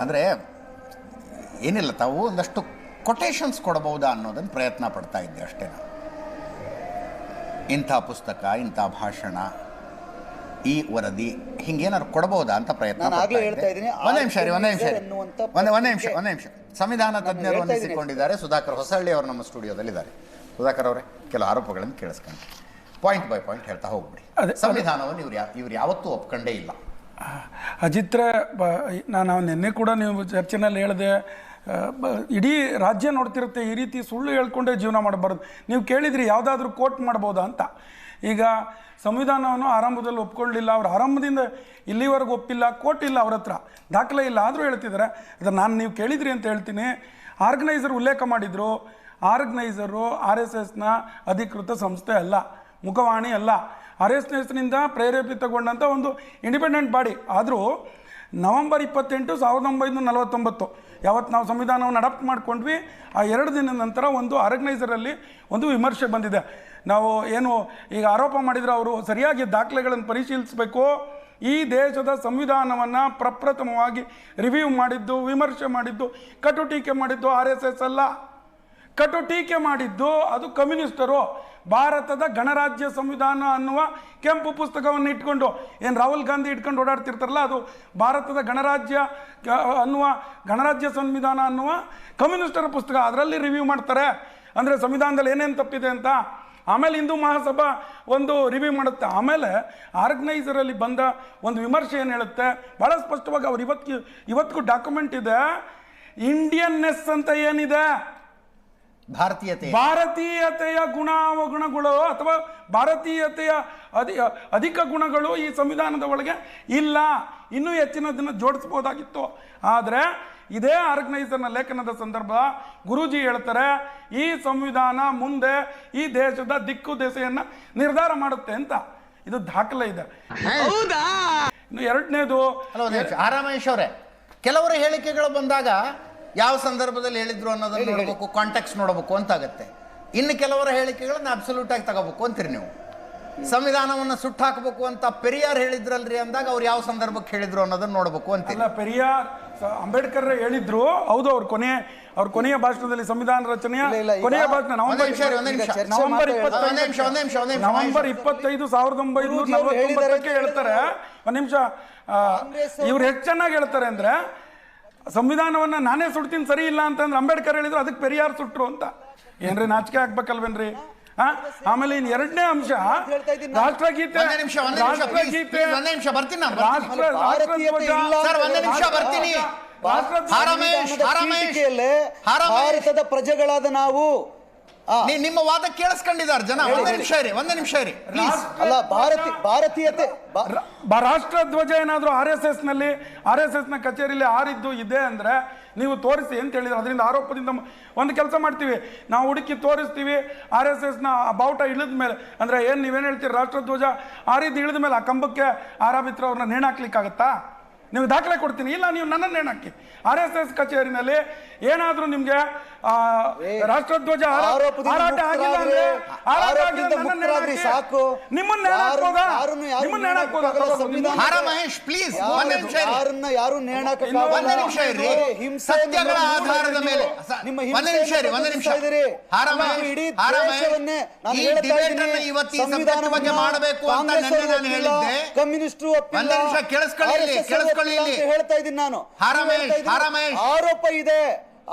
ಅಂದರೆ ಏನಿಲ್ಲ ತಾವು ಒಂದಷ್ಟು ಕೊಟೇಶನ್ಸ್ ಕೊಡಬಹುದಾ ಅನ್ನೋದನ್ನು ಪ್ರಯತ್ನ ಪಡ್ತಾ ಇದ್ದೆ ಅಷ್ಟೇ ನಾನು ಇಂಥ ಪುಸ್ತಕ ಇಂಥ ಭಾಷಣ ಈ ವರದಿ ಹಿಂಗೇನಾದ್ರು ಕೊಡಬಹುದಾ ಅಂತ ಪ್ರಯತ್ನ ನಾನು ಆಗ್ಲೇ ಹೇಳ್ತಾ ಇದ್ದೆ. ಇದ್ದೀನಿ, ಒಂದೇ ನಿಮಿಷ ರೀ ಒಂದೇ ನಿಮಿಷ. ಒಂದೇ ಒಂದೇ ನಿಮಿಷ. ಒಂದೇ ನಿಮಿಷ ಸಂವಿಧಾನ ತಜ್ಞರು ಅನ್ನಿಸಿಕೊಂಡಿದ್ದಾರೆ. ಸುಧಾಕರ್ ಹೊಸಳ್ಳಿ ಅವರು ನಮ್ಮ ಸ್ಟುಡಿಯೋದಲ್ಲಿದ್ದಾರೆ ಸುಧಾಕರ್ ಅವರೇ ಕೆಲವು ಆರೋಪಗಳನ್ನು ಕೇಳಿಸ್ಕೊಂಡು ಪಾಯಿಂಟ್ ಬೈ ಪಾಯಿಂಟ್ ಹೇಳ್ತಾ ಹೋಗ್ಬಿಡಿ ಅದೇ- ಸಂವಿಧಾನವನ್ನು ಇವ್ರು ಯಾ ಇವ್ರು ಯಾವತ್ತೂ ಒಪ್ಕೊಂಡೇ ಇಲ್ಲ ಅಜಿತ್ರ ನಾನು ನಿನ್ನೆ ಕೂಡ ನೀವು ಚರ್ಚೆನಲ್ಲಿ ಹೇಳಿದೆ ಇಡೀ ರಾಜ್ಯ ನೋಡ್ತಿರುತ್ತೆ, ಈ ರೀತಿ ಸುಳ್ಳು ಹೇಳ್ಕೊಂಡೇ ಜೀವನ ಮಾಡಬಾರ್ದು. ನೀವು ಕೇಳಿದ್ರಿ, ಯಾವುದಾದ್ರೂ ಕೋರ್ಟ್ ಮಾಡ್ಬೋದಾ ಅಂತ. ಈಗ ಸಂವಿಧಾನವನ್ನು ಆರಂಭದಲ್ಲಿ ಒಪ್ಕೊಳ್ಳಿಲ್ಲ, ಅವ್ರು ಆರಂಭದಿಂದ ಇಲ್ಲಿವರೆಗೂ ಒಪ್ಪಿಲ್ಲ, ಕೋರ್ಟ್ ಇಲ್ಲ ಅವ್ರ ಹತ್ರ, ದಾಖಲೆ ಇಲ್ಲ, ಆದರೂ ಹೇಳ್ತಿದ್ದಾರೆ. ಅದನ್ನು ನಾನು ನೀವು ಕೇಳಿದ್ರಿ ಅಂತ ಹೇಳ್ತೀನಿ. ಆರ್ಗನೈಸರ್ ಉಲ್ಲೇಖ ಮಾಡಿದರು. ಆರ್ಗನೈಸರು ಆರ್ ಎಸ್ ಎಸ್ನ ಅಧಿಕೃತ ಸಂಸ್ಥೆ ಅಲ್ಲ, ಮುಖವಾಣಿ ಅಲ್ಲ. ಆರ್ ಎಸ್ ಎಸ್ನಿಂದ ಪ್ರೇರೇಪಿತಗೊಂಡಂಥ ಒಂದು ಇಂಡಿಪೆಂಡೆಂಟ್ ಬಾಡಿ ಆದರೂ ನವೆಂಬರ್ ಇಪ್ಪತ್ತೆಂಟು ಸಾವಿರದ ಒಂಬೈನೂರ ನಲವತ್ತೊಂಬತ್ತು ಯಾವತ್ತು ನಾವು ಸಂವಿಧಾನವನ್ನು ಅಡಾಪ್ಟ್ ಮಾಡ್ಕೊಂಡ್ವಿ, ಆ ಎರಡು ದಿನದ ನಂತರ ಒಂದು ಆರ್ಗನೈಸರಲ್ಲಿ ಒಂದು ವಿಮರ್ಶೆ ಬಂದಿದೆ. ನಾವು ಏನು ಈಗ ಆರೋಪ ಮಾಡಿದರೆ ಅವರು ಸರಿಯಾಗಿ ದಾಖಲೆಗಳನ್ನು ಪರಿಶೀಲಿಸಬೇಕು, ಈ ದೇಶದ ಸಂವಿಧಾನವನ್ನು ಪ್ರಪ್ರಥಮವಾಗಿ ರಿವ್ಯೂ ಮಾಡಿದ್ದು, ವಿಮರ್ಶೆ ಮಾಡಿದ್ದು, ಕಟು ಟೀಕೆ ಮಾಡಿದ್ದು ಆರ್ ಎಸ್ ಎಸ್ ಅಲ್ಲ. ಕಟು ಟೀಕೆ ಮಾಡಿದ್ದು ಅದು ಕಮ್ಯುನಿಸ್ಟರು ಭಾರತದ ಗಣರಾಜ್ಯ ಸಂವಿಧಾನ ಅನ್ನುವ ಕೆಂಪು ಪುಸ್ತಕವನ್ನು ಇಟ್ಕೊಂಡು, ಏನು ರಾಹುಲ್ ಗಾಂಧಿ ಇಟ್ಕೊಂಡು ಓಡಾಡ್ತಿರ್ತಾರಲ್ಲ, ಅದು ಭಾರತದ ಗಣರಾಜ್ಯ ಅನ್ನುವ ಗಣರಾಜ್ಯ ಸಂವಿಧಾನ ಅನ್ನುವ ಕಮ್ಯುನಿಸ್ಟರ ಪುಸ್ತಕ, ಅದರಲ್ಲಿ ರಿವ್ಯೂ ಮಾಡ್ತಾರೆ. ಅಂದರೆ ಸಂವಿಧಾನದಲ್ಲಿ ಏನೇನು ತಪ್ಪಿದೆ ಅಂತ, ಆಮೇಲೆ ಹಿಂದೂ ಮಹಾಸಭಾ ಒಂದು ರಿವ್ಯೂ ಮಾಡುತ್ತೆ. ಆಮೇಲೆ ಆರ್ಗನೈಸರಲ್ಲಿ ಬಂದ ಒಂದು ವಿಮರ್ಶೆ ಏನು ಹೇಳುತ್ತೆ ಭಾಳ ಸ್ಪಷ್ಟವಾಗಿ ಅವ್ರು ಇವತ್ತು ಇವತ್ತಿಗೂ ಡಾಕ್ಯುಮೆಂಟ್ ಇದೆ ಇಂಡಿಯನ್ನೆಸ್ ಅಂತ ಏನಿದೆ? ಭಾರತೀಯತೆ. ಭಾರತೀಯತೆಯ ಗುಣ ಗುಣಗಳು ಅಥವಾ ಭಾರತೀಯತೆಯ ಅಧಿ ಅಧಿಕ ಗುಣಗಳು ಈ ಸಂವಿಧಾನದ ಒಳಗೆ ಇಲ್ಲ. ಇನ್ನೂ ಹೆಚ್ಚಿನದನ್ನು ಜೋಡಿಸ್ಬೋದಾಗಿತ್ತು. ಆದರೆ ಇದೇ ಆರ್ಗನೈಸರ್ನ ಲೇಖನದ ಸಂದರ್ಭ ಗುರೂಜಿ ಹೇಳ್ತಾರೆ ಈ ಸಂವಿಧಾನ ಮುಂದೆ ಈ ದೇಶದ ದಿಕ್ಕು ದೆಸೆಯನ್ನು ನಿರ್ಧಾರ ಮಾಡುತ್ತೆ ಅಂತ. ಇದು ದಾಖಲೆ ಇದೆ. ಇನ್ನು ಎರಡನೇದು ಆರಾಮೇಶ್ ಅವರೇ ಕೆಲವರ ಹೇಳಿಕೆಗಳು ಬಂದಾಗ ಯಾವ ಸಂದರ್ಭದಲ್ಲಿ ಹೇಳಿದ್ರು ಅನ್ನೋದನ್ನ ನೋಡಬೇಕು ಕಾಂಟ್ಯಾಕ್ಟ್ ನೋಡಬೇಕು ಅಂತ ಆಗತ್ತೆ ಇನ್ನು ಕೆಲವರ ಹೇಳಿಕೆಗಳನ್ನ ಅಬ್ಸಲ್ಯೂಟ್ ಆಗಿ ತಗೋಬೇಕು ಅಂತೀರಿ ನೀವು. ಸಂವಿಧಾನವನ್ನು ಸುಟ್ಟು ಹಾಕಬೇಕು ಅಂತ ಪೆರಿಯಾರ್ ಹೇಳಿದ್ರಲ್ರಿ ಅಂದಾಗ ಅವ್ರು ಯಾವ ಸಂದರ್ಭಕ್ಕೆ ಹೇಳಿದ್ರು ಅನ್ನೋದನ್ನ ನೋಡಬೇಕು ಅಂತ ಪೆರಿಯಾರ್ ಅಂಬೇಡ್ಕರ್ ಹೇಳಿದ್ರು ಹೌದು ಅವ್ರ ಕೊನೆ ಅವ್ರ ಕೊನೆಯ ಭಾಷಣದಲ್ಲಿ ಸಂವಿಧಾನ ರಚನೆಯ ಕೊನೆಯ ಭಾಷಣ ನವೆಂಬರ್ ನವೆಂಬರ್ ಇಪ್ಪತ್ತೈದು- ಸಾವಿರದ ಒಂಬೈನೂರ ನಲವತ್ತೊಂಬತ್ತಕ್ಕೆ ಹೇಳ್ತಾರೆ. ಒಂದ್ ನಿಮಿಷ ಇವ್ರು ಹೆಚ್ಚು ಚೆನ್ನಾಗಿ ಹೇಳ್ತಾರೆ ಅಂದ್ರೆ ಸಂವಿಧಾನವನ್ನ ನಾನೇ ಸುಡ್ತೀನಿ ಸರಿ ಇಲ್ಲ ಅಂತಂದ್ರೆ ಅಂಬೇಡ್ಕರ್ ಹೇಳಿದ್ರು ಅದಕ್ಕೆ ಪೆರಿಯಾರ್ ಸುಟ್ರು ಅಂತ ಏನ್ರಿ ನಾಚಿಕೆ ಆಗ್ಬೇಕಲ್ವೇನ್ರಿ? ಆಮೇಲೆ ಇನ್ ಎರಡನೇ ಅಂಶ. ರಾಷ್ಟ್ರಗೀತೆ ರಾಷ್ಟ್ರಗೀತೆ ನಿಮಿಷ ಬರ್ತೀನಿ ರಾಷ್ಟ್ರ ನಿಮಿಷ ಬರ್ತೀನಿ. ಭಾರತದ ಪ್ರಜೆಗಳಾದ ನಾವು ನೀ- ನಿಮ್ಮ ವಾದ ಕೇಳಿಸ್ಕೊಂಡಿದ್ದಾರೆ ಜನ ಒಂದೇ. ನಿಮಿಷ ಇರಿ ಒಂದೇ ನಿಮಿಷ ಇರಿ ಪ್ಲೀಸ್ ಅಲ್ಲ ಭಾರತಿ ಭಾರತೀಯತೆ ಬಾ- ಧ್ವಜ ಬ- ರಾಷ್ಟ್ರಧ್ವಜ ಏನಾದರೂ ಆರ್ ಎಸ್ ಎಸ್ನಲ್ಲಿ ಆರ್ ಎಸ್ ಎಸ್ನ ಕಚೇರಿಯಲ್ಲಿ ಆರಿದ್ದು ಇದೆ ಅಂದ್ರೆ ನೀವು ತೋರಿಸಿ ಅಂತ ಹೇಳಿದ್ರೆ? ಅದರಿಂದ ಆರೋಪದಿಂದ ಮ- ಒಂದು ಕೆಲಸ ಮಾಡ್ತೀವಿ. ನಾವು ಹುಡುಕಿ ತೋರಿಸ್ತೀವಿ ಆರ್ ಎಸ್ ಎಸ್ನ ಬಾವುಟ ಇಳಿದ ಮೇಲೆ ಅಂದ್ರೆ ಏನು ನೀವೇನ್ ಹೇಳ್ತೀರಿ? ರಾಷ್ಟ್ರಧ್ವಜ ಆರಿದ್ದು ಇಳಿದ ಮೇಲೆ ಆ ಕಂಬಕ್ಕೆ ಆರಾಮಿತ್ರ ಅವ್ರನ್ನ ನೇಣಾಕ್ಲಿಕ್ಕಾಗತ್ತಾ? ನೀವು ದಾಖಲೆ ಕೊಡ್ತೀನಿ. ಇಲ್ಲ ನೀವು ನನ್ನನ್ನು ನೇಣಾಕಿ ಆರ್ ಎಸ್ ಎಸ್ ಕಚೇರಿನಲ್ಲಿ ಏನಾದರೂ ನಿಮಗೆ ರಾಷ್ಟ್ರಧ್ವಜ ಹಾರಾಟ ಆಗಿಲ್ಲ ಅಂದ್ರೆ ಹಾರಾಟ ಆಗಿಲ್ಲ ನನ್ನನ್ನು ನೇಣಾಕಿ. ಸಾಕು. ನಿಮ್ಮನ್ನ ಯಾರು ನಿಮ್ಮನ್ನ ಹಾರ ಮಹೇಶ್ ಪ್ಲೀಸ್ ಯಾರು- ಒಂದೇ ನಿಮಿಷ ಯಾರನ್ನ ಯಾರು ನೇಣಕ್ಕೆ ಒಂದೇ ನಿಮಿಷ ಇರಿ. ಹಿಂಸೆ ಸತ್ಯಗಳ ಆಧಾರದ ಮೇಲೆ. ನಿಮ್ಮ ಒಂದೇ ನಿಮಿಷ ಇರಿ ಒಂದೇ ನಿಮಿಷ. ಇರಿ ಇದ್ದೀರಿ. ಹಾರ ಮಹೇಶ್, ಇಡೀ ಹಾರ ಮಹೇಶ್, ನಾನು ಈ ಇವತ್ತು ಈ subject ಬಗ್ಗೆ ಮಾಡಬೇಕು ಅಂತ ನೆನ್ನೆ ನಾನು ಹೇಳಿದ್ದೆ. ಕಮ್ಯುನಿಸ್ಟರು ಒಂದೇ ನಿಮಿಷ ಕೇಳಿಸ್ಕೊಳ್ಳಿ ಕೇಳಿಸ್ಕೊಳ್ಳಿ. ಇಲ್ಲಿ. ಹೇಳ್ತಾ ಇದ್ದೀನಿ ನಾನು. ಆರೋಪ ಇದೆ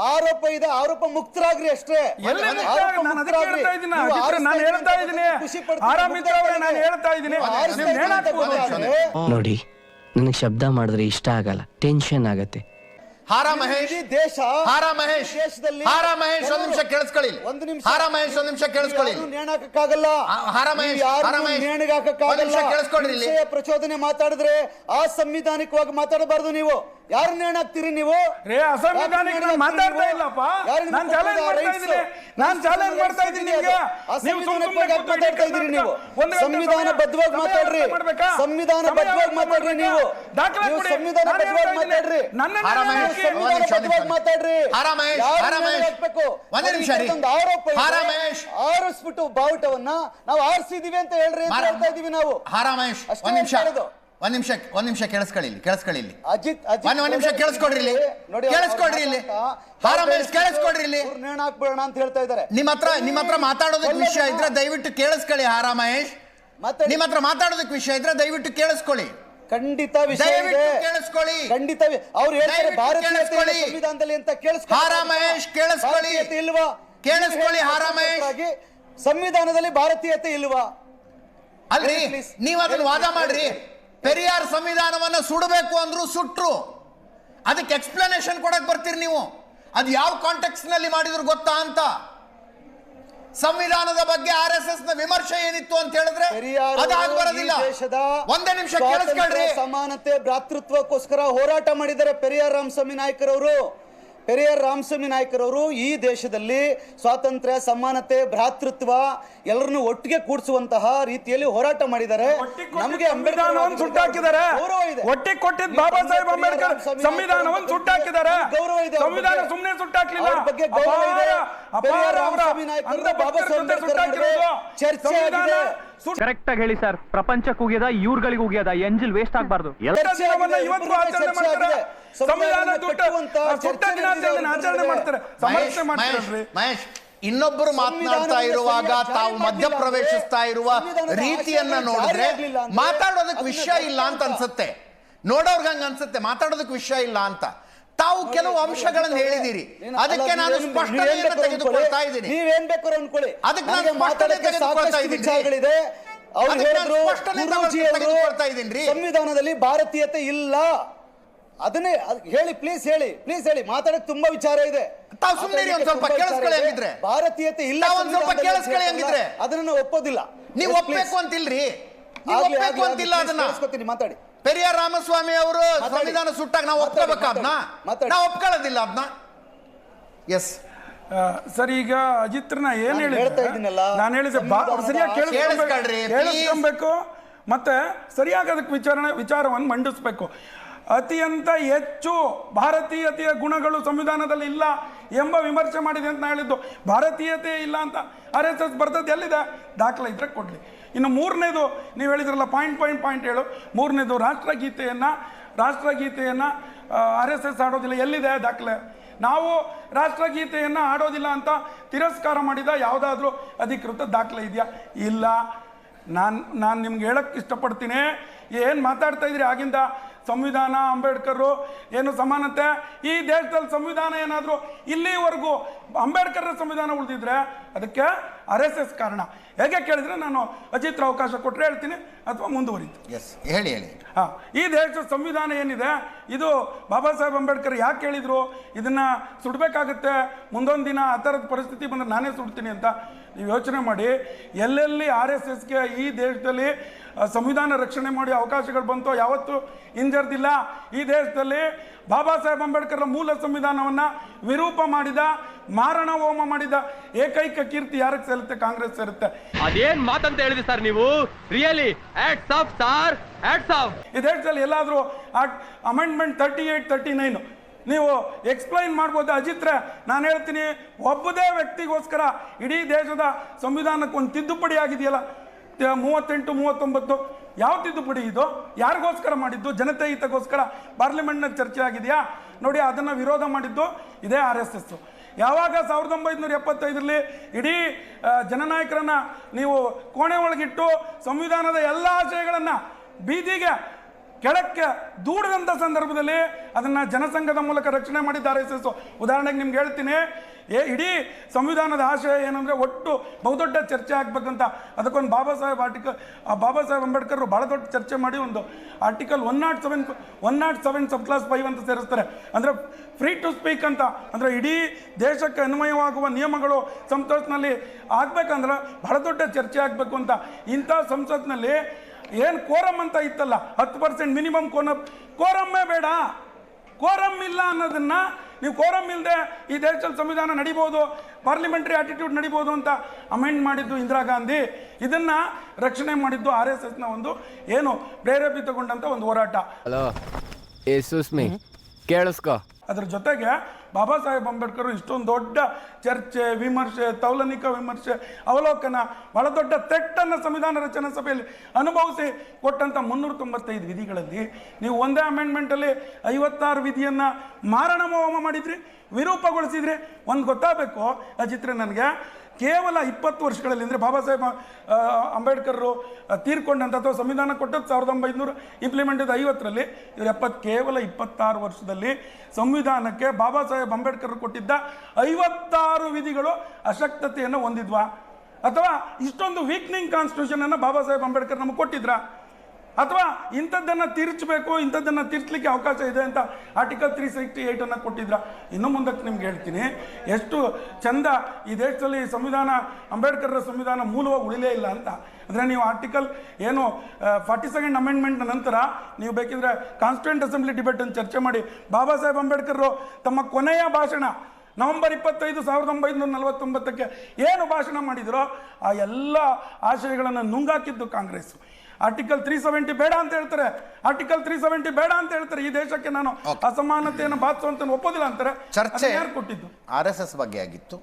ಆರೋಪ ಇದೆ ಆರೋಪ ಮುಕ್ತರಾಗ್ರಿ ಅಷ್ಟೇ. ನೋಡಿ ನನಗೆ ಶಬ್ದ ಮಾಡಿದ್ರೆ ಇಷ್ಟ ಆಗಲ್ಲ. ಟೆನ್ಷನ್ ಆಗತ್ತೆ. ಹಾರ ಮಹೇಶ್. ದೇಶ. ಹಾರ ಮಹೇಶ್. ದೇಶದಲ್ಲಿ ಹಾರ ಮಹೇಶ್ ಒಂದ್ ನಿಮಿಷ ಕೇಳಿಸ್ಕೊಳ್ಳಿ. ಒಂದು ನಿಮಿಷ. ಹಾರ ಮಹೇಶ್ ಒಂದ್ ನಿಮಿಷ ಕೇಳಿಸ್ಕೊಳ್ಳಿ. ನೇಣಾಕಕ್ಕಾಗಲ್ಲ. ಆ, ಹಾರ ಮಹೇಶ್, ಹಾರ ಮಹೇಶ್. ನೇಣಿಗಾಕಕ್ಕಾಗಲ್ಲ ಕೇಳಿಸ್ಕೊಳ್ಳಿ ಪ್ರಚೋದನೆ ಮಾತಾಡಿದ್ರೆ ಅಸಂವಿಧಾನಿಕವಾಗಿ ಮಾತಾಡಬಾರದು ನೀವು. ಯಾರು ನೇಣಾಕ್ತೀರಿ ನೀವು? ರೇ ಅಸಂವಿಧಾನಿಕ ನಾನು ಮಾತಾಡ್ತಾ ಇಲ್ಲಪ್ಪ. ನಾನು ಚಾಲೆಂಜ್ ಮಾಡ್ತಾ ಇದ್ದೀನಿ. ನಾನು ಚಾಲೆಂಜ್ ಮಾಡ್ತಾ ಇದ್ದೀನಿ ನಿಮ್ಗೆ. ನೀವು ಮಾತಾಡ್ತಾ ಇದ್ದೀರಿ ಸಂವಿಧಾನ ಬದ್ಧವಾಗಿ ಮಾತಾಡ್ರಿ. ಸಂವಿಧಾನ ಬದ್ಧವಾಗಿ ಮಾತಾಡ್ರಿ ನೀವು. ಸಂವಿಧಾನ ಬದ್ಧವಾಗಿ ಮಾತಾಡ್ರಿ. ಸಂವಿಧಾನ ಬದ್ಧವಾಗಿ ಮಾತಾಡ್ರಿ. ಒಂದೇ ನಿಮಿಷ ಆರೋಪ. ಆರಿಸ್ಬಿಟ್ಟು ಬಾವುಟವನ್ನ ನಾವು ಆರಿಸಿದೀವಿ ಅಂತ ಹೇಳ್ರಿ ಅಂತ ಹೇಳ್ತಾ ಇದೀವಿ ನಾವು. ಹಾರ ಮಹೇಶ್ ಅಷ್ಟೇ ಒಂದ್ ನಿಮಿಷ. ಒಂದ್ ನಿಮಿಷ ಒಂದ್ ನಿಮಿಷ ಕೇಳಿಸ್ಕೊಳ್ಳಿ ಇಲ್ಲಿ ಕೇಳಿಸ್ಕೊಳ್ಳಿ ಇಲ್ಲಿ. ಅಜಿತ್ ಒಂದ್ ಒಂದ್ ನಿಮಿಷ ಕೇಳಿಸ್ಕೊಡ್ರಿ ಇಲ್ಲಿ. ಕೇಳಿಸ್ಕೊಡ್ರಿ ಇಲ್ಲಿ. ಹಾರಾಮೇಶ್ ಕೇಳಿಸ್ಕೊಡ್ರಿ ಇಲ್ಲಿ. ನೇಣ ಹಾಕ್ಬೇಡ ಅಂತ ಹೇಳ್ತಾ ಇದ್ದಾರೆ. ನಿಮ್ಮ ಹತ್ರ ನಿಮ್ಮ ಹತ್ರ ಮಾತಾಡೋದಕ್ಕೆ ವಿಷಯ ಇದ್ರೆ ದಯವಿಟ್ಟು ಕೇಳಿಸ್ಕೊಳ್ಳಿ ಹಾರಾ ಮಹೇಶ್. ನಿಮ್ ನಿಮ್ಮ ಹತ್ರ ಮಾತಾಡೋದಕ್ ವಿಷಯ ಇದ್ರೆ ದಯವಿಟ್ಟು ಕೇಳಿಸ್ಕೊಳ್ಳಿ. ಖಂಡಿತ ವಿಷಯ ಕೇಳಿಸ್ಕೊಳ್ಳಿ. ಖಂಡಿತ ಅವ್ರು ಹೇಳ್ತಾರೆ ಭಾರತೀಯ ಸಂವಿಧಾನದಲ್ಲಿ ಅಂತ ಕೇಳಿಸ್ಕೊಳ್ಳಿ. ಹಾರಾ ಮಹೇಶ್, ಕೇಳಿಸ್ಕೊಳ್ಳಿ. ಭಾರತೀಯತೆ ಇಲ್ವಾ? ಕೇಳಿಸ್ಕೊಳ್ಳಿ, ಹಾರಾ ಮಹೇಶ್. ಸಂವಿಧಾನದಲ್ಲಿ ಭಾರತೀಯತೆ ಇಲ್ವಾ? ಅಲ್ರಿ ನೀವು ಅದನ್ನ ವಾದ ಮಾಡ್ರಿ. ಪೆರಿಯಾರ್ ಸಂವಿಧಾನವನ್ನ ಸುಡಬೇಕು ಅಂದ್ರು ಸುಟ್ರು. ಅದಕ್ಕೆ ಎಕ್ಸ್ಪ್ಲನೇಷನ್ ಕೊಡಕ್ ಬರ್ತೀರಿ ನೀವು. ಅದು ಯಾವ ಕಾಂಟೆಕ್ಸ್ನಲ್ಲಿ ಮಾಡಿದ್ರು ಗೊತ್ತಾ ಅಂತ? ಸಂವಿಧಾನದ ಬಗ್ಗೆ ಆರ್ ಎಸ್ ಎಸ್ನ ವಿಮರ್ಶೆ ಏನಿತ್ತು ಅಂತ ಹೇಳಿದ್ರೆ ಬರೋದಿಲ್ಲ. ಒಂದೇ ನಿಮಿಷ ಕೇಳಿಸ್ಕೊಳ್ರಿ. ಸಮಾನತೆ ಭ್ರಾತೃತ್ವಕ್ಕೋಸ್ಕರ ಹೋರಾಟ ಮಾಡಿದ್ದಾರೆ ಪೆರಿಯಾರ್ ರಾಮಸ್ವಾಮಿ ನಾಯ್ಕರವರು. ಪೆರಿಯಾರ್ ರಾಮಸ್ವಾಮಿ ನಾಯ್ಕರವರು ಈ ದೇಶದಲ್ಲಿ ಸ್ವಾತಂತ್ರ್ಯ ಸಮಾನತೆ ಭ್ರಾತೃತ್ವ ಎಲ್ಲರನ್ನು ಒಟ್ಟಿಗೆ ಕೂಡಿಸುವಂತಹ ರೀತಿಯಲ್ಲಿ ಹೋರಾಟ ಮಾಡಿದ್ದಾರೆ. ನಮಗೆ ಅಂಬೇಡ್ಕರ್ ಸುಟ್ಟ ಸುಟ್ಟಾಕಿದ್ದಾರೆ ಗೌರವ ಇದೆ. ಒಟ್ಟಿ ಕೊಟ್ಟಿದ್ದ ಬಾಬಾ ಸಾಹೇಬ್ ಅಂಬೇಡ್ಕರ್ ಸಂವಿಧಾನವನ್ನು ಸುಟ್ಟಾಕಿದ್ದಾರೆ ಗೌರವ ಇದೆ ಸಂವಿಧಾನ. ಸುಮ್ಮನೆ ಸುಟ್ಟಾಕ್ಲಿಲ್ಲ ಬಗ್ಗೆ ಗೌರವ ಇದೆ. ಅವರ ಬಾಬಾ ಸಾಹೇಬ್ ಅಂಬೇಡ್ಕರ್ ಚರ್ಚೆ ಆಗಿದೆ. ಕರೆಕ್ಟ್ ಆಗಿ ಹೇಳಿ ಸರ್ ಪ್ರಪಂಚ ಕುಗಿಯದ ಇವ್ರಗಳಿಗೆ ಉಗ್ಯದ ಎಂಜಿಲ್ ವೇಸ್ಟ್ ಆಗಬಾರ್ದು. ಮಹೇಶ್ ಇನ್ನೊಬ್ಬರು ಮಾತನಾಡ್ತಾ ಇರುವಾಗ ತಾವು ಮಧ್ಯ ಪ್ರವೇಶಿಸ್ತಾ ಇರುವ ರೀತಿಯನ್ನ ನೋಡಿದ್ರೆ ಮಾತಾಡೋದಕ್ಕೆ ವಿಷಯ ಇಲ್ಲ ಅಂತ. ಅನ್ಸುತ್ತೆ. ನೋಡೋರ್ಗ ಹಂಗ ಅನ್ಸುತ್ತೆ. ಮಾತಾಡೋದಕ್ಕೆ ವಿಷಯ ಇಲ್ಲ ಅಂತ. ತಾವು ಕೆಲವು ಅಂಶಗಳನ್ನು ಹೇಳಿದಿರಿ ಅದಕ್ಕೆ ನಾನು ಸ್ಪಷ್ಟನೆಯನ್ನು ತೆಗೆದುಕೊಳ್ತಾ. ಇದ್ದೀನಿ ನೀವೇನ್ ಬೇಕಾದ್ರೂ ಅನ್ಕೊಳ್ಳಿ ಅದಕ್ಕೆ ನಾನು ಸ್ಪಷ್ಟನೆ ತೆಗೆದುಕೊಳ್ತಾ ಇದ್ದೀನಿ. ಅವ್ರು ಹೇಳಿದ್ರು. ಸಂವಿಧಾನದಲ್ಲಿ ಭಾರತೀಯತೆ ಇಲ್ಲ ಅದನ್ನೇ ಅದ್ ಹೇಳಿ ಪ್ಲೀಸ್ ಹೇಳಿ ಪ್ಲೀಸ್ ಹೇಳಿ ಮಾತಾಡಕ್ ತುಂಬಾ ವಿಚಾರ ಇದೆ ತಾವು ಸುಮ್ಮನೆ ಒಂದ್ ಸ್ವಲ್ಪ ಕೇಳಿಸ್ಕೊಳ್ಳಿ. ಹಂಗಿದ್ರೆ. ಭಾರತೀಯತೆ ಇಲ್ಲ ಒಂದ್ ಸ್ವಲ್ಪ ಕೇಳಿಸ್ಕೊಳ್ಳಿ ಹಂಗಿದ್ರೆ. ಅದನ್ನ ಒಪ್ಪೋದಿಲ್ಲ ನೀವು ಒಪ್ಪಬೇಕು. ಅಂತಿಲ್ರಿ ನೀವು ಒಪ್ಪಬೇಕು ಅಂತಿಲ್ಲ ಅದನ್ನ please ಮಾತಾಡಿ ಪೆರಿಯಾರ್ ರಾಮಸ್ವಾಮಿ ಅವರು ಸಂವಿಧಾನ ಸುಟ್ಟಾಗ ನಾವು ಒಪ್ಕೋಬೇಕಾ ಅದನ್ನ. ನಾವು ಒಪ್ಕೊಳ್ಳೋದಿಲ್ಲ ಅದನ್ನ ಎಸ್ ಸರ್ ಈಗ ಅಜಿತ್ರನ ಏನ್ ನಾನು ಹೇಳಿದ್ರೆ? ಹೇಳ್ತಾ ಇದ್ದೀನಲ್ಲ, ನಾನು ಹೇಳಿದೆ ಸರಿಯಾಗಿ ಕೇಳಿಸ್ಕೊಬೇಕು. ಮತ್ತೆ ಸರಿಯಾಗಿ ಅದಕ್ಕೆ ವಿಚಾರಣೆ ವಿಚಾರವನ್ನು ಮಂಡಿಸ್ಬೇಕು. ಅತಿಯಂತ ಹೆಚ್ಚು ಭಾರತೀಯತೆಯ ಗುಣಗಳು ಸಂವಿಧಾನದಲ್ಲಿ ಇಲ್ಲ ಎಂಬ ವಿಮರ್ಶೆ ಮಾಡಿದೆ ಅಂತ ನಾ ಹೇಳಿದ್ದು. ಭಾರತೀಯತೆ ಇಲ್ಲ ಅಂತ ಆರ್ ಎಸ್ ಎಸ್ ಬರ್ತದೆ ಎಲ್ಲಿದೆ? ದಾಖಲೆ ಇದ್ರೆ ಕೊಡಲಿ. ಇನ್ನು ಮೂರನೇದು ನೀವು ಹೇಳಿದ್ರಲ್ಲ ಪಾಯಿಂಟ್ ಪಾಯಿಂಟ್ ಪಾಯಿಂಟ್ ಹೇಳು. ಮೂರನೇದು ರಾಷ್ಟ್ರಗೀತೆಯನ್ನು ರಾಷ್ಟ್ರಗೀತೆಯನ್ನು ಆರ್ ಎಸ್ ಎಸ್ ಆಡೋದಿಲ್ಲ. ಎಲ್ಲಿದೆ ದಾಖಲೆ? ನಾವು ರಾಷ್ಟ್ರಗೀತೆಯನ್ನು ಆಡೋದಿಲ್ಲ ಅಂತ ತಿರಸ್ಕಾರ ಮಾಡಿದ ಯಾವುದಾದ್ರೂ ಅಧಿಕೃತ ದಾಖಲೆ ಇದೆಯಾ? ಇಲ್ಲ. ನಾನು ನಾನು ನಿಮ್ಗೆ ಹೇಳಕ್ಕೆ ಇಷ್ಟಪಡ್ತೀನಿ. ಏನು ಮಾತಾಡ್ತಾ ಇದ್ರಿ ಆಗಿಂದ? ಸಂವಿಧಾನ ಅಂಬೇಡ್ಕರು ಏನು ಸಮಾನತೆ? ಈ ದೇಶದಲ್ಲಿ ಸಂವಿಧಾನ ಏನಾದರೂ ಇಲ್ಲಿವರೆಗೂ ಅಂಬೇಡ್ಕರ್ ಸಂವಿಧಾನ ಉಳಿದಿದ್ರೆ ಅದಕ್ಕೆ ಆರ್ ಎಸ್ ಎಸ್ ಕಾರಣ. ಹೇಗೆ ಕೇಳಿದ್ರೆ ನಾನು ಅಜಿತ್ರ ಅವಕಾಶ ಕೊಟ್ಟರೆ ಹೇಳ್ತೀನಿ ಅಥವಾ ಮುಂದುವರಿತು. ಎಸ್ ಹೇಳಿ ಹೇಳಿ. ಹಾಂ ಈ ದೇಶದ ಸಂವಿಧಾನ ಏನಿದೆ? ಇದು ಬಾಬಾ ಸಾಹೇಬ್ ಅಂಬೇಡ್ಕರ್ ಯಾಕೆ ಹೇಳಿದರು? ಇದನ್ನ ಸುಡಬೇಕಾಗುತ್ತೆ? ಮುಂದೊಂದು ದಿನ ಆ ಥರದ ಪರಿಸ್ಥಿತಿ ಬಂದ್ರೆ ನಾನೇ ಸುಡ್ತೀನಿ ಅಂತ ನೀವು ಯೋಚನೆ ಮಾಡಿ. ಎಲ್ಲೆಲ್ಲಿ ಆರ್ ಎಸ್ ಎಸ್ಗೆ ಈ ದೇಶದಲ್ಲಿ ಸಂವಿಧಾನ ರಕ್ಷಣೆ ಮಾಡಿ ಅವಕಾಶಗಳು ಬಂತೋ ಯಾವತ್ತೂ ಹಿಂಜರ್ದಿಲ್ಲ ಈ ದೇಶದಲ್ಲಿ ಬಾಬಾ ಸಾಹೇಬ್ ಅಂಬೇಡ್ಕರ್ ಮೂಲ ಸಂವಿಧಾನವನ್ನು ವಿರೂಪ ಮಾಡಿದ ಮಾರಣ ಹೋಮ ಮಾಡಿದ ಏಕೈಕ ಕೀರ್ತಿ ಯಾರಿಗೆ ಸೇರುತ್ತೆ ಕಾಂಗ್ರೆಸ್ ಸೇರುತ್ತೆ ಅದೇನ್ ಮಾತಂತ ಹೇಳಿದ್ರಿ ಸರ್ ನೀವು? ರಿಯಲಿ ಆಫ್ ಸಾರ್ ಆಫ್ ಈ ದೇಶದಲ್ಲಿ ಎಲ್ಲಾದರೂ amendment thirty eight thirty nine ನೀವು ಎಕ್ಸ್ಪ್ಲೈನ್ ಮಾಡ್ಬೋದು. ಅಜಿತ್ರೆ ನಾನು ಹೇಳ್ತೀನಿ ಒಬ್ಬದೇ ವ್ಯಕ್ತಿಗೋಸ್ಕರ ಇಡೀ ದೇಶದ ಸಂವಿಧಾನಕ್ಕೆ ಒಂದು ತಿದ್ದುಪಡಿ ಆಗಿದೆಯಲ್ಲ? ಮೂವತ್ತೆಂಟು ಮೂವತ್ತೊಂಬತ್ತು. ಯಾವ ತಿದ್ದುಪಡಿ ಇದು, ಯಾರಿಗೋಸ್ಕರ ಮಾಡಿದ್ದು, ಜನತೆ ಹಿತಗೋಸ್ಕರ ಪಾರ್ಲಿಮೆಂಟ್ನಲ್ಲಿ ಚರ್ಚೆ ಆಗಿದೆಯಾ? ನೋಡಿ, ಅದನ್ನು ವಿರೋಧ ಮಾಡಿದ್ದು ಇದೇ ಆರ್ ಎಸ್ ಎಸ್. ಯಾವಾಗ ಸಾವಿರದ ಒಂಬೈನೂರ ಎಪ್ಪತ್ತೈದರಲ್ಲಿ ಇಡೀ ಜನನಾಯಕರನ್ನು ನೀವು ಕೋಣೆ ಒಳಗಿಟ್ಟು ಸಂವಿಧಾನದ ಎಲ್ಲ ಆಶಯಗಳನ್ನು ಬೀದಿಗೆ, ಕೆಳಕ್ಕೆ ದೂಡದಂಥ ಸಂದರ್ಭದಲ್ಲಿ ಅದನ್ನು ಜನಸಂಘದ ಮೂಲಕ ರಕ್ಷಣೆ ಮಾಡಿದ್ದ ಆರ್ ಎಸ್ ಎಸ್. ಉದಾಹರಣೆಗೆ ನಿಮ್ಗೆ ಹೇಳ್ತೀನಿ ಏ, ಇಡೀ ಸಂವಿಧಾನದ ಆಶಯ ಏನಂದರೆ ಒಟ್ಟು ಬಹುದೊಡ್ಡ ಚರ್ಚೆ ಆಗಬೇಕಂತ. ಅದಕ್ಕೊಂದು ಬಾಬಾ ಸಾಹೇಬ್ ಆರ್ಟಿಕಲ್, ಆ ಬಾಬಾ ಸಾಹೇಬ್ ಅಂಬೇಡ್ಕರ್ ಭಾಳ ದೊಡ್ಡ ಚರ್ಚೆ ಮಾಡಿ ಒಂದು article one naught seven, one naught seven sub clause five ಅಂತ ಸೇರಿಸ್ತಾರೆ. ಅಂದರೆ ಫ್ರೀ ಟು ಸ್ಪೀಕ್ ಅಂತ. ಅಂದರೆ ಇಡೀ ದೇಶಕ್ಕೆ ಅನ್ವಯವಾಗುವ ನಿಯಮಗಳು ಸಂಸತ್ನಲ್ಲಿ ಆಗಬೇಕಂದ್ರೆ ಬಹಳ ದೊಡ್ಡ ಚರ್ಚೆ ಆಗಬೇಕು ಅಂತ. ಇಂಥ ಸಂಸತ್ನಲ್ಲಿ ಏನು ಕೋರಮ್ ಅಂತ ಇತ್ತಲ್ಲ, ಹತ್ತು ಪರ್ಸೆಂಟ್ ಮಿನಿಮಮ್ ಕೋನ ಕೋರಮ್ಮೇ ಬೇಡ. ಕೋರಮ್ ಇಲ್ಲ ಅನ್ನೋದನ್ನ ನೀವು ಕೋರಮ್ ಇಲ್ಲದೆ ಈ ದೇಶದಲ್ಲಿ ಸಂವಿಧಾನ ನಡಿಬೋದು ಪಾರ್ಲಿಮೆಂಟ್ರಿ ಆಟಿಟ್ಯೂಡ್ ನಡಿಬೋದು ಅಂತ ಅಮೆಂಡ್ ಮಾಡಿದ್ದು ಇಂದಿರಾ ಗಾಂಧಿ. ಇದನ್ನ ರಕ್ಷಣೆ ಮಾಡಿದ್ದು ಆರ್ ಎಸ್ ಎಸ್ನ ಒಂದು ಏನು ಪ್ರೇರೇಪಿತಗೊಂಡಂಥ ಒಂದು ಹೋರಾಟ. ಹಲೋ ಏ ಸುಸ್ಮಿ ಕೇಳಿಸ್ಕೊ. ಅದ್ರ ಜೊತೆಗೆ ಬಾಬಾ ಸಾಹೇಬ್ ಅಂಬೇಡ್ಕರ್ ಇಷ್ಟೊಂದು ದೊಡ್ಡ ಚರ್ಚೆ, ವಿಮರ್ಶೆ, ತೌಲನಿಕ ವಿಮರ್ಶೆ, ಅವಲೋಕನ, ಬಹಳ ದೊಡ್ಡ ತೆಟ್ಟನ್ನು ಸಂವಿಧಾನ ರಚನಾ ಸಭೆಯಲ್ಲಿ ಅನುಭವಿಸಿ ಕೊಟ್ಟಂಥ ಮುನ್ನೂರ ತೊಂಬತ್ತೈದು ವಿಧಿಗಳಲ್ಲಿ ನೀವು ಒಂದೇ ಅಮೆಂಡ್ಮೆಂಟಲ್ಲಿ ಐವತ್ತಾರು ವಿಧಿಯನ್ನು ಮಾರಣ ಹೋಮ ಮಾಡಿದ್ರಿ, ವಿರೂಪಗೊಳಿಸಿದ್ರಿ. ಒಂದು ಗೊತ್ತಾಗಬೇಕು ಆ ಚಿತ್ರ ನನಗೆ ಕೇವಲ ಇಪ್ಪತ್ತು ವರ್ಷಗಳಲ್ಲಿ ಅಂದರೆ ಬಾಬಾ ಸಾಹೇಬ್ ಅಂಬೇಡ್ಕರ್ರು ಅಥವಾ ಸಂವಿಧಾನ ಕೊಟ್ಟದ್ದು ಸಾವಿರದ ಒಂಬೈನೂರ ಇಂಪ್ಲಿಮೆಂಟ್ ಐವತ್ತರಲ್ಲಿ. ಇವರು ಎಪ್ಪತ್ತು ಕೇವಲ ಇಪ್ಪತ್ತಾರು ವರ್ಷದಲ್ಲಿ ಸಂವಿಧಾನಕ್ಕೆ ಬಾಬಾ ಸಾಹೇಬ್ ಅಂಬೇಡ್ಕರ್ ಕೊಟ್ಟಿದ್ದ ಐವತ್ತಾರು ವಿಧಿಗಳು ಅಶಕ್ತತೆಯನ್ನು ಹೊಂದಿದ್ವಾ? ಅಥವಾ ಇಷ್ಟೊಂದು ವೀಕ್ನಿಂಗ್ ಕಾನ್ಸ್ಟಿಟ್ಯೂಷನನ್ನು ಬಾಬಾ ಸಾಹೇಬ್ ಅಂಬೇಡ್ಕರ್ ನಮಗೆ ಕೊಟ್ಟಿದ್ರಾ? ಅಥವಾ ಇಂಥದ್ದನ್ನು ತೀರ್ಚಬೇಕು, ಇಂಥದ್ದನ್ನು ತೀರ್ಸ್ಲಿಕ್ಕೆ ಅವಕಾಶ ಇದೆ ಅಂತ ಆರ್ಟಿಕಲ್ ತ್ರೀ ಸಿಕ್ಸ್ಟಿ ಏಯ್ಟನ್ನು ಕೊಟ್ಟಿದ್ರ. ಇನ್ನು ಮುಂದಕ್ಕೆ ನಿಮ್ಗೆ ಹೇಳ್ತೀನಿ, ಎಷ್ಟು ಚಂದ ಈ ದೇಶದಲ್ಲಿ ಸಂವಿಧಾನ, ಅಂಬೇಡ್ಕರ್ರ ಸಂವಿಧಾನ ಮೂಲವಾಗಿ ಉಳಿಲೇ ಇಲ್ಲ ಅಂತ. ಅಂದರೆ ನೀವು ಆರ್ಟಿಕಲ್ ಏನು ಫಾರ್ಟಿ ಸೆಕೆಂಡ್ ಅಮೆಂಡ್ಮೆಂಟ್ ನಂತರ ನೀವು ಬೇಕಿದ್ರೆ ಕಾನ್ಸ್ಟಿಟ್ಯೂಂಟ್ ಅಸೆಂಬ್ಲಿ ಡಿಬೇಟನ್ನು ಚರ್ಚೆ ಮಾಡಿ. ಬಾಬಾ ಸಾಹೇಬ್ ಅಂಬೇಡ್ಕರ್ ತಮ್ಮ ಕೊನೆಯ ಭಾಷಣ, ನವೆಂಬರ್ ಇಪ್ಪತ್ತೈದು ಸಾವಿರದ ಒಂಬೈನೂರ ನಲವತ್ತೊಂಬತ್ತಕ್ಕೆ ಏನು ಭಾಷಣ ಮಾಡಿದರೋ, ಆ ಎಲ್ಲ ಆಶಯಗಳನ್ನು ನುಂಗಾಕಿದ್ದು ಕಾಂಗ್ರೆಸ್ ಆರ್ಟಿಕಲ್ ತ್ರೀ ಸೆವೆಂಟಿ ಬೇಡ ಅಂತ ಹೇಳ್ತಾರೆ. ಆರ್ಟಿಕಲ್ ತ್ರೀ ಸೆವೆಂಟಿ ಬೇಡ ಅಂತ ಹೇಳ್ತಾರೆ. ಈ ದೇಶಕ್ಕೆ ನಾನು ಅಸಮಾನತೆಯನ್ನು ಬಾಧಿಸುವಂತ ಒಪ್ಪೋದಿಲ್ಲ ಅಂತಾರೆ. ಚರ್ಚೆ ಯಾರು ಕೊಟ್ಟಿದ್ದು? ಆರ್ ಎಸ್ ಎಸ್ ಬಗ್ಗೆ ಆಗಿತ್ತು.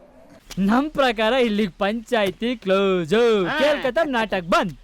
ನಮ್ ಪ್ರಕಾರ ಇಲ್ಲಿ ಪಂಚಾಯಿತಿ ಕ್ಲೋಸ್ ಕೇಳ್ಕತ್ತ ನಾಟಕ್ ಬಂದ್.